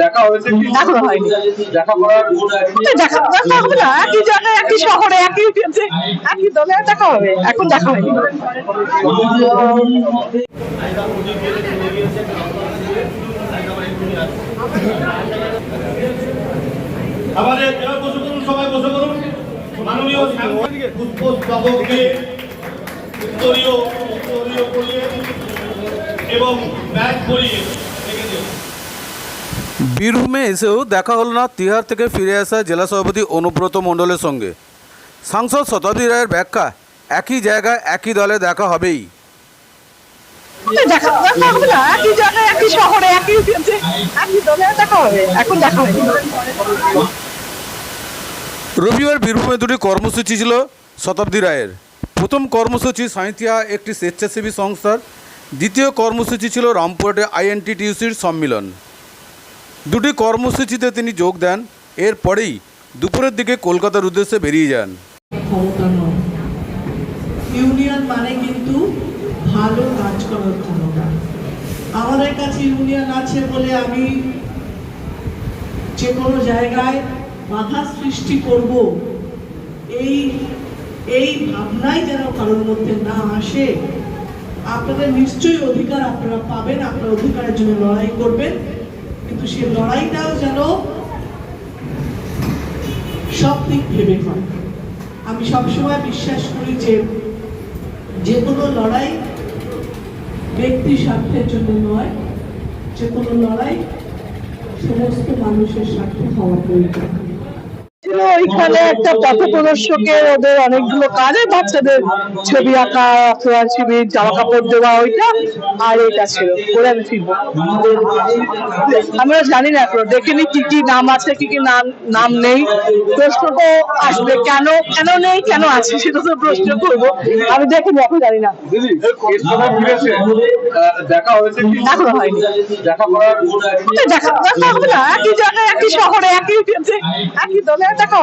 দেখা হয়েছে এখনও হয়নি দেখা করার দেখা দেখা হবে না একই জায়গায় একই শহরে একই একই দলে দেখা হবে এখন দেখা হয়নি আমাদের এবার বসে করুন সবাই বসে করুন মাননীয় উত্তরীয় উত্তরীয় করিয়ে এবং বীরভূমে এসেও দেখা হল না তিহার থেকে ফিরে আসা জেলা সভাপতি অনুব্রত মণ্ডলের সঙ্গে। সাংসদ শতাব্দী রায়ের ব্যাখ্যা একই জায়গায় একই দলে দেখা হবেই। দেখা দেখা হবে না একই জায়গায় একই শহরে একই একই দলে দেখা হবে এখন দেখা হয়নি রবিবার বীরভূমে দুটি কর্মসূচি ছিল শতাব্দী রায়ের। প্রথম কর্মসূচি সাঁইথিয়া একটি স্বেচ্ছাসেবী সংস্থার দ্বিতীয় কর্মসূচি ছিল রামপুরহাটে আইএনটিটিউসির সম্মিলন। দুটি কর্মসূচিতে তিনি যোগ দেন এরপরেই দুপুরের দিকে কলকাতার উদ্দেশ্যে বেরিয়ে যান। ইউনিয়ন মানে কিন্তু ভালো কাজ করার ক্ষমতা আমাদের কাছে ইউনিয়ন আছে বলে আমি যে কোনো জায়গায় বাধা সৃষ্টি করব, এই এই ভাবনাই যেন কারোর মধ্যে না আসে আপনাদের নিশ্চয়ই অধিকার আপনারা পাবেন, আপনার অধিকারের জন্য লড়াই করবেন। কিন্তু সেই লড়াইটাও যেন সব দিক ভেবে হয়। আমি সবসময় বিশ্বাস করি যে যে কোনো লড়াই ব্যক্তি স্বার্থের জন্য নয় যে কোনো লড়াই সমস্ত মানুষের স্বার্থে হওয়া প্রয়োজন। ওইখানে একটা পথ প্রদর্শকের ওদের অনেকগুলো কাজে বাচ্চাদের ছবি আঁকা রক্তদান শিবির জামা কাপড় দেওয়া ওইটা আর এটা ছিল। ওরা আমি ফিরবো। আমরা জানি না এখনও। দেখিনি কি কি নাম আছে কি কি নাম নাম নেই। প্রশ্ন তো আসবে কেন কেন নেই কেন আছে সেটা তো প্রশ্ন করব। আমি দেখিনি এখন জানি না। দেখা হয়েছে কি? এখনও হয়নি। দেখা দেখা হবে না। একই জায়গায় একই শহরে একই একই দলে দেখা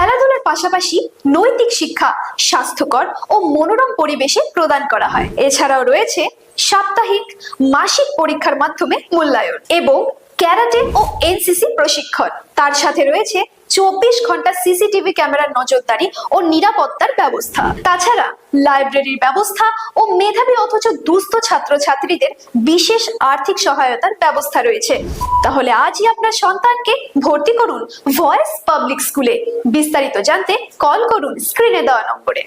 খেলাধুলার পাশাপাশি নৈতিক শিক্ষা, স্বাস্থ্যকর ও মনোরম পরিবেশে প্রদান করা হয়। এছাড়াও রয়েছে সাপ্তাহিক মাসিক পরীক্ষার মাধ্যমে মূল্যায়ন এবং ক্যারাটে ও এনসিসি প্রশিক্ষণ। তার সাথে রয়েছে চব্বিশ ঘণ্টা সিসিটিভি ক্যামেরার নজরদারি ও নিরাপত্তার ব্যবস্থা। তাছাড়া লাইব্রেরির ব্যবস্থা ও মেধাবী অথচ দুস্থ ছাত্রছাত্রীদের বিশেষ আর্থিক সহায়তার ব্যবস্থা রয়েছে। তাহলে আজই আপনার সন্তানকে ভর্তি করুন ভয়েস পাবলিক স্কুলে। বিস্তারিত জানতে কল করুন স্ক্রিনে দেওয়া নম্বরে।